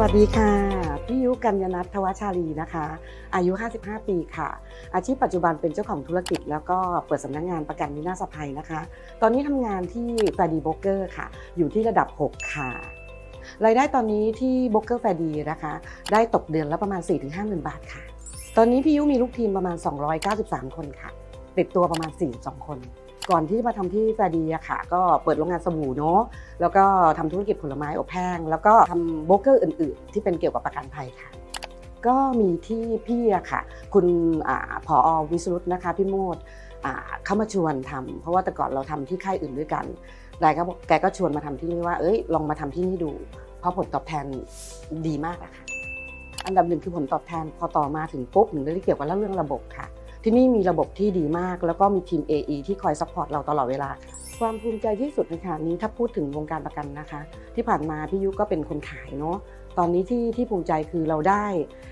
วัสดีค่ะ พี่ยุกัญญนัททวชาลีนะคะ อายุ 55 ปีค่ะ อาชีพปัจจุบันเป็นเจ้าของธุรกิจ แล้วก็เปิดสำนักงานประกันวินาศภัยนะคะ ตอนนี้ทำงานที่แฟดีโบเกอร์ค่ะ อยู่ที่ระดับ 6 ค่ะ รายได้ตอนนี้ที่โบเกอร์แฟดีนะคะ ได้ตกเดือนละประมาณ 4-5หมื่นบาทค่ะ ตอนนี้พี่ยุมีลูกทีมประมาณ 293 คนค่ะ ติดตัวประมาณ 42 คน ก่อนที่จะมาทำที่แฟดีอะค่ะ ก็เปิดโรงงานสบู่เนาะแล้วก็ทำธุรกิจผลไม้อบแห้งแล้วก็ทำโบรกเกอร์อื่น ๆ ที่เป็นเกี่ยวกับประกันภัยค่ะ ก็มีที่พี่อะค่ะ คุณอาผอวิสรุตนะคะพี่โมดเข้ามาชวนทำเพราะว่าแต่ก่อนเราทำที่ค่ายอื่นด้วยกันแกก็บอกแกก็ชวนมาทำที่นี่ว่าเอ้ยลองมาทำที่นี่ดู เพราะผลตอบแทนดีมากอะค่ะอันดับหนึ่งคือผลตอบแทนพอต่อมาถึงปุ๊บหนึ่งเรื่องที่เกี่ยวกับเรื่องระบบค่ะ ที่นี่มีระบบที่ดีมาก แล้วก็มีทีม AE ที่คอยซัพพอร์ตเราตลอดเวลา ความภูมิใจที่สุดในขณะนี้ถ้าพูดถึงวงการประกันนะคะ ที่ผ่านมาพี่ยุก็เป็นคนขายเนาะตอนนี้ที่ที่ภูมิใจคือเราได้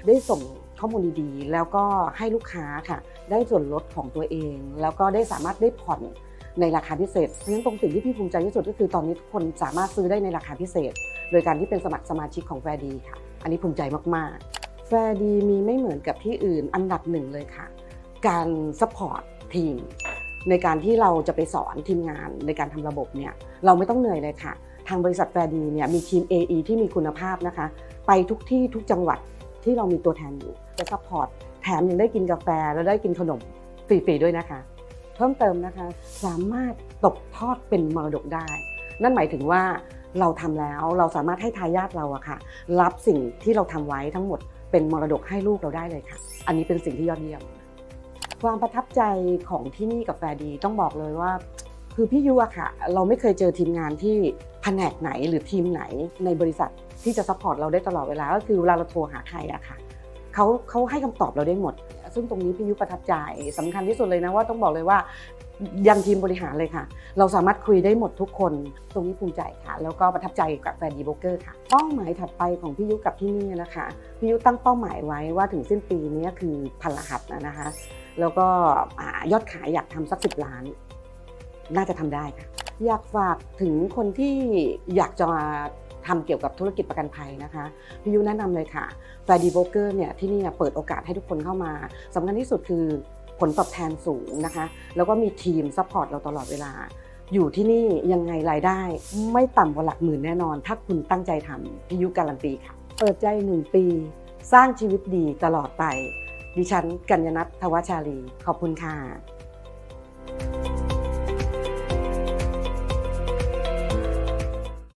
ได้ส่งข้อมูลดีๆ แล้วก็ให้ลูกค้าค่ะ ได้ส่วนลดของตัวเอง แล้วก็ได้สามารถได้ผ่อนในราคาพิเศษ เพราะฉะนั้นตรงสิ่งที่พี่ภูมิใจที่สุดก็คือตอนนี้ทุกคนสามารถซื้อได้ในราคาพิเศษ โดยการที่เป็นสมัครสมาชิกของแฟร์ดีค่ะ อันนี้ภูมิใจมากๆ แฟร์ดีมีไม่เหมือนกับที่อื่นอันดับหนึ่งเลยค่ะ การซัพพอร์ตทีมในการที่เราจะไปสอนทีมงานในการทำระบบเนี่ยเราไม่ต้องเหนื่อยเลยค่ะ ทางบริษัทแฟร์ดีเนี่ยมีทีม AE ที่มีคุณภาพนะคะ ไปทุกที่ทุกจังหวัดที่เรามีตัวแทนอยู่จะซัพพอร์ตแถมยังได้กินกาแฟแล้วได้กินขนมฟรีๆด้วยนะคะ เพิ่มเติมนะคะสามารถตกทอดเป็นมรดกได้ นั่นหมายถึงว่าเราทำแล้วเราสามารถให้ทายาทเราอะค่ะ รับสิ่งที่เราทำไว้ทั้งหมดเป็นมรดกให้ลูกเราได้เลยค่ะ อันนี้เป็นสิ่งที่ยอดเยี่ยม ความประทับใจของที่นี่กับแฟร์ดีต้องบอกเลยว่า คือพี่ยุอะค่ะ เราไม่เคยเจอทีมงานที่แผนกไหนหรือทีมไหนในบริษัทที่จะซัพพอร์ตเราได้ตลอดเวลา ก็คือเวลาเราโทรหาใครอะค่ะเขาเขาให้คำตอบเราได้หมด ซึ่งตรงนี้พี่ยุประทับใจสำคัญที่สุดเลยนะว่าต้องบอกเลยว่ายังทีมบริหารเลยค่ะ เราสามารถคุยได้หมดทุกคน ตรงนี้ภูมิใจค่ะ แล้วก็ประทับใจกับแฟนดีโบเกอร์ค่ะ เป้าหมายถัดไปของพี่ยุกับที่นี่นะคะ พี่ยุตั้งเป้าหมายไว้ว่าถึงสิ้นปีนี้คือพันรหัสนะคะ แล้วก็ยอดขายอยากทำสักสิบล้าน น่าจะทำได้ค่ะอยากฝากถึงคนที่อยากจะมาทำเกี่ยวกับธุรกิจประกันภัยนะคะพี่ยุแนะนำเลยค่ะแฟร์ดีโบเกอร์เนี่ยที่นี่เปิดโอกาสให้ทุกคนเข้ามาสำคัญที่สุดคือผลตอบแทนสูงนะคะ แล้วก็มีทีมซัพพอร์ตเราตลอดเวลา อยู่ที่นี่ยังไงรายได้ ไม่ต่ำกว่าหลักหมื่นแน่นอน ถ้าคุณตั้งใจทำพี่ยุการันตีค่ะ เปิดใจหนึ่งปี สร้างชีวิตดีตลอดไป ดิฉันกัญญนัททวชาลี ขอบคุณค่ะ